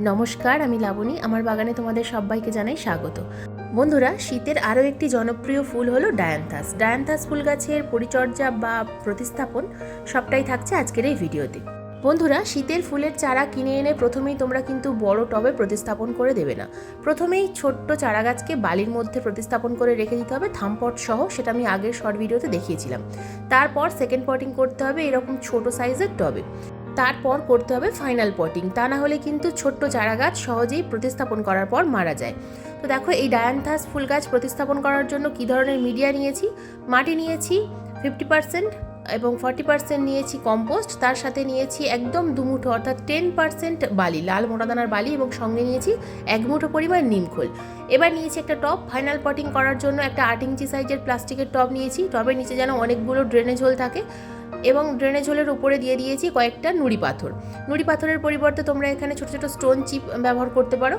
নমস্কার, আমি লাবণী। আমার বাগানে তোমাদের সবাইকে জানাই স্বাগত। বন্ধুরা, শীতের আরও একটি জনপ্রিয় ফুল হলো ডায়ান্থাস। ডায়ান্থাস ফুল গাছের পরিচর্যা বা প্রতিস্থাপন সবটাই থাকছে আজকের এই ভিডিওতে। বন্ধুরা, শীতের ফুলের চারা কিনে এনে প্রথমেই তোমরা কিন্তু বড় টবে প্রতিস্থাপন করে দেবে না। প্রথমেই ছোট্ট চারা গাছকে বালির মধ্যে প্রতিস্থাপন করে রেখে দিতে হবে, থামপট সহ, সেটা আমি আগের শর্ট ভিডিওতে দেখিয়েছিলাম। তারপর সেকেন্ড পটিং করতে হবে এরকম ছোট সাইজের টবে। তারপর করতে হবে ফাইনাল পটিং তা না হলে কিন্তু ছোট্ট চারা গাছ সহজেই প্রতিস্থাপন করার পর মারা যায়। তো দেখো এই ডায়ান্থাস ফুল গাছ প্রতিস্থাপন করার জন্য কী ধরনের মিডিয়া নিয়েছি? মাটি নিয়েছি ফিফটি পার্সেন্ট এবং ফর্টি পার্সেন্ট নিয়েছি কম্পোস্ট তার সাথে নিয়েছি একদম দুমুঠো অর্থাৎ টেন পার্সেন্ট বালি, লাল মোটাদানার বালি এবং সঙ্গে নিয়েছি এক মুঠো পরিমাণ নিমখোল এবার নিয়েছি একটা টব ফাইনাল পটিং করার জন্য একটা আট ইঞ্চি সাইজের প্লাস্টিকের টব নিয়েছি। টবের নিচে যেন অনেকগুলো ড্রেনেজ হোল থাকে। এবং ড্রেনে ঝোলের উপরে দিয়ে দিয়েছি কয়েকটা নুড়ি পাথর। নুড়ি পাথরের পরিবর্তে তোমরা এখানে ছোটো ছোটো স্টোন চিপ ব্যবহার করতে পারো।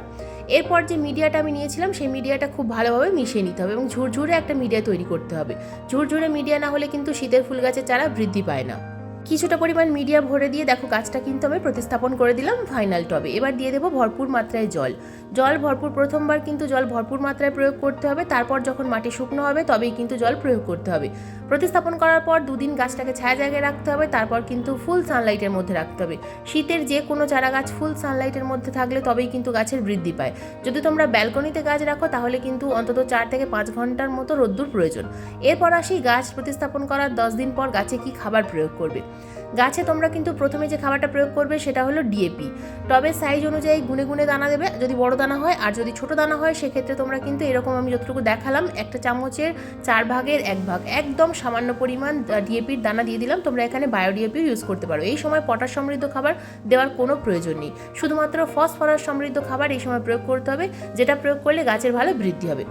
এরপর যে মিডিয়াটা আমি নিয়েছিলাম, সেই মিডিয়াটা খুব ভালোভাবে মিশিয়ে নিতে হবে এবং ঝুরঝুরে একটা মিডিয়া তৈরি করতে হবে। ঝুরঝুরে মিডিয়া না হলে কিন্তু শীতের ফুল গাছের চারা বৃদ্ধি পায় না। কিছুটা পরিমাণ মিডিয়া ভরে দিয়ে দেখো গাছটা কিন্তু আমি প্রতিস্থাপন করে দিলাম ফাইনাল টবে এবার দিয়ে দেবো ভরপুর মাত্রায় জল। জল ভরপুর, প্রথমবার কিন্তু জল ভরপুর মাত্রায় প্রয়োগ করতে হবে, তারপর যখন মাটি শুকনো হবে তবেই কিন্তু জল প্রয়োগ করতে হবে। প্রতিস্থাপন করার পর দুদিন গাছটাকে ছায়া জায়গায় রাখতে হবে, তারপর কিন্তু ফুল সানলাইটের মধ্যে রাখতে হবে। শীতের যে কোনো চারা গাছ ফুল সানলাইটের মধ্যে থাকলে তবেই কিন্তু গাছের বৃদ্ধি পায়। যদি তোমরা ব্যালকনিতে গাছ রাখো, তাহলে কিন্তু অন্তত চার থেকে পাঁচ ঘণ্টার মতো রোদ্দুর প্রয়োজন। এরপর আসি গাছ প্রতিস্থাপন করার দশ দিন পর গাছে কি খাবার প্রয়োগ করবে। গাছে তোমরা কিন্তু প্রথমে যে খাবারটা প্রয়োগ করবে সেটা হলো ডিএপি টবের সাইজ অনুযায়ী গুনে গুনে দানা দেবে, যদি বড় দানা হয়, আর যদি ছোট দানা হয়, সেক্ষেত্রে তোমরা কিন্তু এরকম আমি যতটুকু দেখালাম, একটা চামচের চার ভাগের এক ভাগ। একদম সামান্য পরিমাণ ডিএপির দানা দিয়ে দিলাম, তোমরা এখানে বায়ো ডিএপিও ইউজ করতে পারো। এই সময় পটাশ সমৃদ্ধ খাবার দেওয়ার কোনো প্রয়োজন নেই। শুধুমাত্র ফসফরাস সমৃদ্ধ খাবার এই সময় প্রয়োগ করতে হবে, যেটা প্রয়োগ করলে গাছের ভালো বৃদ্ধি হবে।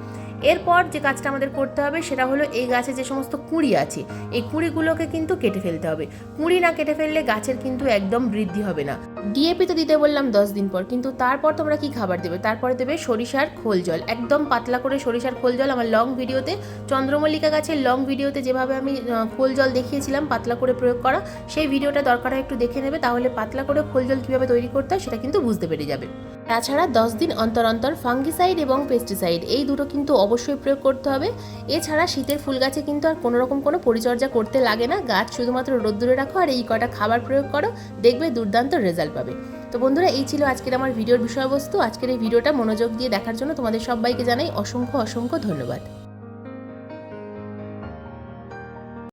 এরপর যে কাজটা আমাদের করতে হবে সেটা হলো এই গাছে যে সমস্ত কুঁড়ি আছে, এই কুঁড়িগুলোকে কিন্তু কেটে ফেলতে হবে। কুঁড়ি না কেটে ফেললে গাছের কিন্তু একদম বৃদ্ধি হবে না। ডিএপি তো দিতে বললাম দশ দিন পর, কিন্তু তারপর তোমরা কি খাবার দেবে? তারপরে দেবে সরিষার খোল জল। একদম পাতলা করে সরিষার খোল জল আমার লং ভিডিওতে চন্দ্রমল্লিকা গাছের লং ভিডিওতে যেভাবে আমি খোল জল দেখিয়েছিলাম, পাতলা করে প্রয়োগ করা, সেই ভিডিওটা দরকার হয় একটু দেখে নেবে, তাহলে পাতলা করে খোল জল কীভাবে তৈরি করতে হয় সেটা কিন্তু বুঝতে পেরে যাবে। তাছাড়া দশ দিন অন্তর অন্তর ফাঙ্গিসাইড এবং পেস্টিসাইড এই দুটো কিন্তু অবশ্যই প্রয়োগ করতে হবে। এছাড়া শীতের ফুল গাছে কিন্তু আর কোনো রকম কোনো পরিচর্যা করতে লাগে না। গাছ শুধুমাত্র রোদ্দুরে রাখো আর এই কটা খাবার প্রয়োগ করো, দেখবে দুর্দান্ত রেজাল্ট পাবে। তো বন্ধুরা, এই ছিল আজকের আমার ভিডিওর বিষয়বস্তু। আজকের এই ভিডিওটা মনোযোগ দিয়ে দেখার জন্য তোমাদের সবাইকে জানাই অসংখ্য অসংখ্য ধন্যবাদ।